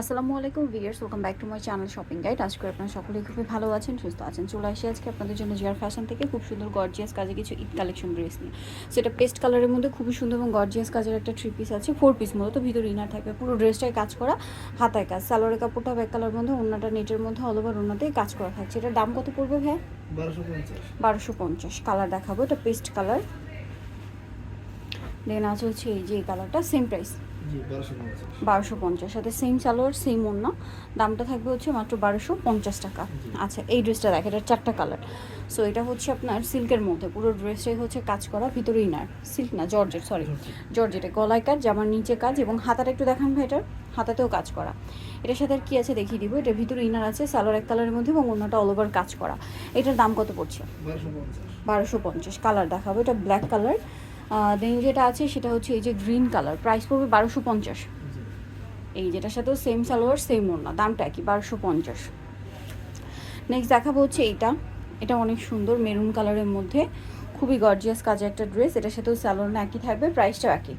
আসসালামু আলাইকুম viewers welcome back to my channel shopping guide. আজ করে আপনারা সকলেই খুবই ভালো আছেন সুস্থ আছেন। চলে আসি আজকে আপনাদের জন্য জিয়ার ফ্যাশন থেকে খুব সুন্দর গর্জিয়াস কাজে কিছু ঈদ কালেকশন ড্রেস নিয়ে। সেটা পেস্ট কালারের মধ্যে খুবই সুন্দর এবং গর্জিয়াস কাজের একটা থ্রি পিস আছে ফোর পিস মতো ভিতরে ইনার থাকবে পুরো ড্রেসটাই কাজ করা হাতায় কাজ। সালোয়ারের কাপড়টা ব্যাক কালার মধ্যে অন্যটা নেটের মধ্যে অল ওভার অন্যতেই কাজ করা থাকছে। এটার দাম কত পড়বে ভাই বারোশো পঞ্চাশ। কালার দেখাবো এটা পেস্ট কালার দেন আছে হচ্ছে এই যে কালারটা সেম প্রাইস বারোশো পঞ্চাশ। সাথে সেম সালোয়ার সেম ওড়না। দামটা থাকবে হচ্ছে মাত্র বারোশো পঞ্চাশ টাকা। আচ্ছা এই ড্রেসটা দেখ এটা চারটা কালার সো এটা হচ্ছে আপনার সিল্কের মধ্যে। পুরো ড্রেসটাই হচ্ছে কাজ করা ভিতরে ইনার সিল্ক না জর্জেট সরি জর্জেটে। গলায় কাজ জামার নিচে কাজ এবং হাতাটা একটু দেখান ভাই এটার হাতাতেও কাজ করা। এটার সাথে আর কি আছে দেখিয়ে দিব। এটার ভিতরে ইনার আছে সালোয়ার এক কালারের মধ্যে এবং অন্যটা অল ওভার কাজ করা। এটার দাম কত পড়ছে? বারোশো পঞ্চাশ। কালার দেখাবো। এটা ব্ল্যাক কালার দেন যেটা আছে সেটা হচ্ছে এই যে গ্রিন কালার প্রাইস পড়বে বারোশো পঞ্চাশ। এই যেটার সাথেও সেম সালোয়ার সেম ওড়না, দামটা একই, বারোশো পঞ্চাশ। নেক্সট দেখাবো হচ্ছে এইটা। এটা অনেক সুন্দর মেরুন কালারের মধ্যে। খুবই গর্জিয়াস কাজে একটা ড্রেস এটার সাথেও সালোয়ার একই থাকবে প্রাইসটাও একই।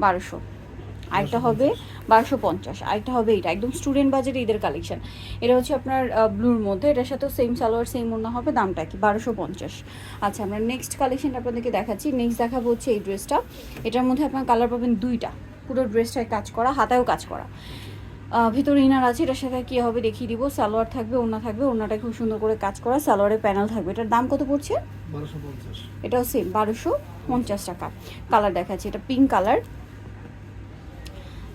বারোশো। আরেকটা হবে বারোশো পঞ্চাশ আরেকটা হবে এটা একদম স্টুডেন্ট বাজেট ঈদের কালেকশন এটা হচ্ছে আপনার ব্লুর মধ্যে এটার সাথেও সেম সালোয়ার সেম ওড়না হবে দামটা কি? বারোশো পঞ্চাশ। আচ্ছা আমরা নেক্সট কালেকশনটা আপনাদেরকে দেখাচ্ছি। নেক্সট দেখাবো হচ্ছে এই ড্রেসটা এটার মধ্যে আপনার কালার পাবেন দুইটা। পুরো ড্রেসটায় কাজ করা হাতায়ও কাজ করা। ভিতরে ইনার আছে এটার সাথে কী হবে দেখিয়ে দিব। সালোয়ার থাকবে ওড়না থাকবে ওড়নাটা খুব সুন্দর করে কাজ করা সালোয়ারের প্যানেল থাকবে। এটার দাম কত পড়ছে? এটাও সেম বারোশো পঞ্চাশ টাকা। কালার দেখাচ্ছে এটা পিঙ্ক কালার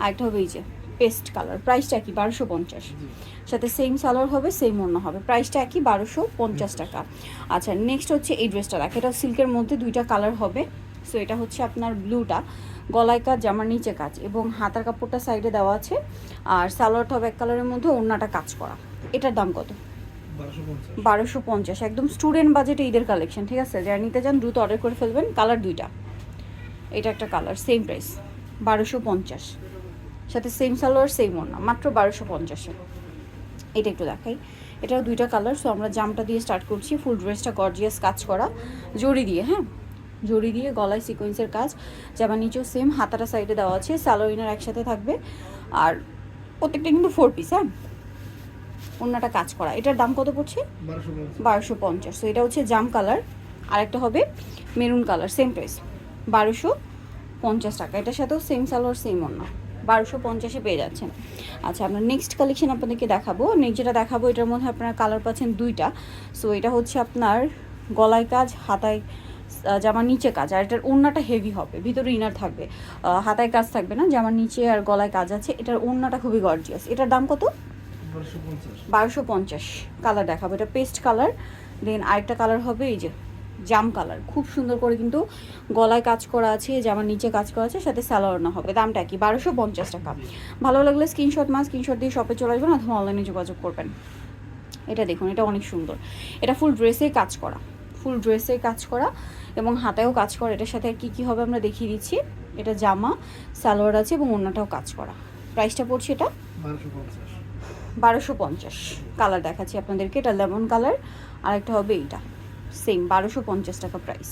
আরেকটা হবে এই যে পেস্ট কালার প্রাইসটা একই বারোশো পঞ্চাশ। সাথে সেম সালোয়ার হবে সেম অন্য হবে প্রাইসটা একই বারোশো পঞ্চাশ টাকা। আচ্ছা নেক্সট হচ্ছে এই ড্রেসটা দেখ এটা সিল্কের মধ্যে দুইটা কালার হবে। সো এটা হচ্ছে আপনার ব্লুটা গলায় কাজ জামার নিচে কাজ এবং হাতার কাপড়টা সাইডে দেওয়া আছে। আর সালোয়ারটা হবে এক কালারের মধ্যে অন্যটা কাজ করা। এটার দাম কত? বারোশো পঞ্চাশ। বারোশো পঞ্চাশ একদম স্টুডেন্ট বাজেটে ঈদের কালেকশন ঠিক আছে? যারা নিতে চান দ্রুত অর্ডার করে ফেলবেন। কালার দুইটা। এটা একটা কালার সেম প্রাইস বারোশো পঞ্চাশ। সাথে সেম সালোয়ার সেম ওড়না। মাত্র বারোশো পঞ্চাশে। এটা একটু দেখাই। এটাও দুইটা কালার সো আমরা জামটা দিয়ে স্টার্ট করছি। ফুল ড্রেসটা গর্জিয়াস কাজ করা। জড়ি দিয়ে হ্যাঁ? জড়ি দিয়ে গলায় সিকোয়েন্সের কাজ। জামা নিচেও সেম হাতাটা সাইডে দেওয়া আছে। সালোইনার একসাথে থাকবে। আর প্রত্যেকটা কিন্তু ফোর পিস হ্যাঁ? অন্যটা কাজ করা। এটার দাম কত পড়ছে? বারোশো পঞ্চাশ। তো এটা হচ্ছে জাম কালার আরেকটা হবে মেরুন কালার সেম প্রাইস বারোশো পঞ্চাশ টাকা। এটার সাথেও সেম সালোয়ার সেম অন্য বারোশো পঞ্চাশে পেয়ে যাচ্ছেন। আচ্ছা আমরা নেক্সট কালেকশন আপনাদেরকে দেখাবো। নেক্সট যেটা দেখাবো এটার মধ্যে আপনারা কালার পাচ্ছেন দুইটা। সো এটা হচ্ছে আপনার গলায় কাজ হাতায় জামার নিচে কাজ। আর এটার ওড়নাটা হেভি হবে ভিতরে ইনার থাকবে। হাতায় কাজ থাকবে না জামার নিচে আর গলায় কাজ আছে। এটার ওড়নাটা খুবই গর্জিয়াস এটার দাম কত? বারোশো পঞ্চাশ। কালার দেখাবো এটা পেস্ট কালার দেন আরেকটা কালার হবে এই যে জাম কালার। খুব সুন্দর করে কিন্তু গলায় কাজ করা আছে জামার নিচে কাজ করা আছে সাথে সালোয়ার না হবে। দামটা কি? বারোশো পঞ্চাশ টাকা। ভালো লাগলে স্ক্রিনশট মা স্ক্রিনশট দিয়ে শপে চলে আসবেন অথবা অনলাইনে যোগাযোগ করবেন। এটা দেখুন এটা অনেক সুন্দর। এটা ফুল ড্রেসে কাজ করা। ফুল ড্রেসে কাজ করা এবং হাতেও কাজ করা। এটার সাথে আর কী কী হবে আমরা দেখিয়ে দিচ্ছি। এটা জামা সালোয়ার আছে এবং অন্যটাও কাজ করা। প্রাইসটা পড়ছে এটা? বারোশো পঞ্চাশ। কালার দেখাচ্ছি আপনাদেরকে এটা লেমন কালার আর একটা হবে এইটা। সেম বারোশো পঞ্চাশ টাকা প্রাইস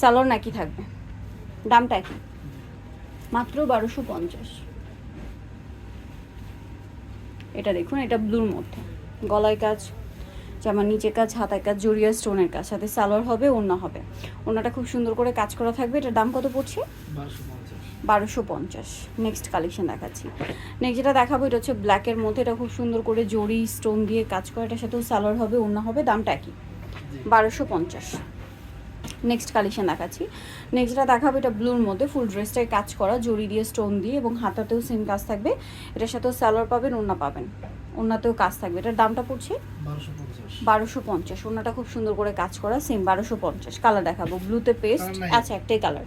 স্যালোর নাকি থাকবে। দামটা একই। মাত্র বারোশো পঞ্চাশ। এটা দেখুন এটা ব্লুর মধ্যে। গলায় কাজ জামার নিচে কাজ হাতায় কাজ জড়িয়া স্টোনের কাজ। সাথে সালোয়ার হবে ওড়না হবে। ওড়নাটা খুব সুন্দর করে কাজ করা থাকবে। এটার দাম কত পড়ছে? বারোশো পঞ্চাশ। নেক্সট কালেকশন দেখাচ্ছি। নেক্সট যেটা দেখাবো এটা হচ্ছে ব্ল্যাকের মধ্যে। এটা খুব সুন্দর করে জড়ি স্টোন দিয়ে কাজ করা। এটার সাথেও সালোয়ার হবে অন্য হবে দামটা একই। বারোশো পঞ্চাশ। নেক্সট কালেকশন দেখাচ্ছি। নেক্সটটা দেখাবো এটা ব্লুর মধ্যে ফুল ড্রেসটায় কাজ করা জড়ি দিয়ে স্টোন দিয়ে এবং হাতাতেও সেম কাজ থাকবে। এটার সাথেও স্যালোয়ার পাবেন ওড়না পাবেন। ওড়নাতেও কাজ থাকবে। এটার দামটা পড়ছে? বারোশো পঞ্চাশ। ওনাটা খুব সুন্দর করে কাজ করা সেম বারোশো পঞ্চাশ। কালার দেখাবো ব্লুতে পেস্ট আচ্ছা একটাই কালার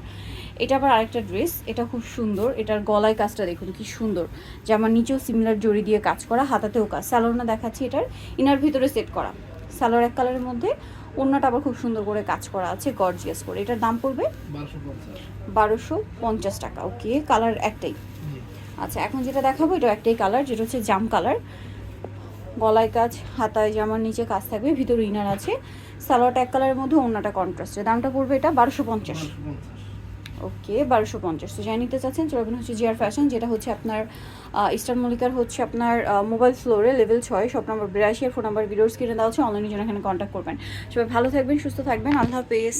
এটা আবার আরেকটা ড্রেস এটা খুব সুন্দর। এটার গলায় কাজটা দেখুন কি সুন্দর। জামার নিচেও সিমিলার জড়ি দিয়ে কাজ করা হাতাতেও কাজ। স্যালোনা দেখাচ্ছি এটার ইনার ভিতরে সেট করা। স্যালোর এক কালারের মধ্যে। অন্যটা আবার খুব সুন্দর করে কাজ করা আছে গর্জিয়াস করে। এটার দাম পড়বে বারোশো পঞ্চাশ। টাকা ওকে কালার একটাই। আচ্ছা এখন যেটা দেখাবো এটা একটাই কালার যেটা হচ্ছে জাম কালার গলায় কাজ হাতায় জামার নিচে কাজ থাকবে ভিতরে ইনার আছে। সালোয়ারটা এক কালারের মধ্যে অন্যটা কন্ট্রাস্টে দামটা পড়বে এটা বারোশো পঞ্চাশ। ওকে, বারোশো পঞ্চাশ। তো যাই নিতে চাচ্ছেন চলবেন হচ্ছে জিয়ার ফ্যাশন, যেটা হচ্ছে আপনার ইস্টার মল্লিকার হচ্ছে আপনার মোবাইল ফ্লোরে লেভেল ছয় সব নম্বর বিরাশি, আর ফোন নাম্বার ভিডিওস কিনে দেওয়া হচ্ছে অনলাইনের জন্য এখানে কন্ট্যাক্ট করবেন। সবাই ভালো থাকবেন, সুস্থ থাকবেন, আল্লাহ হাফেজ।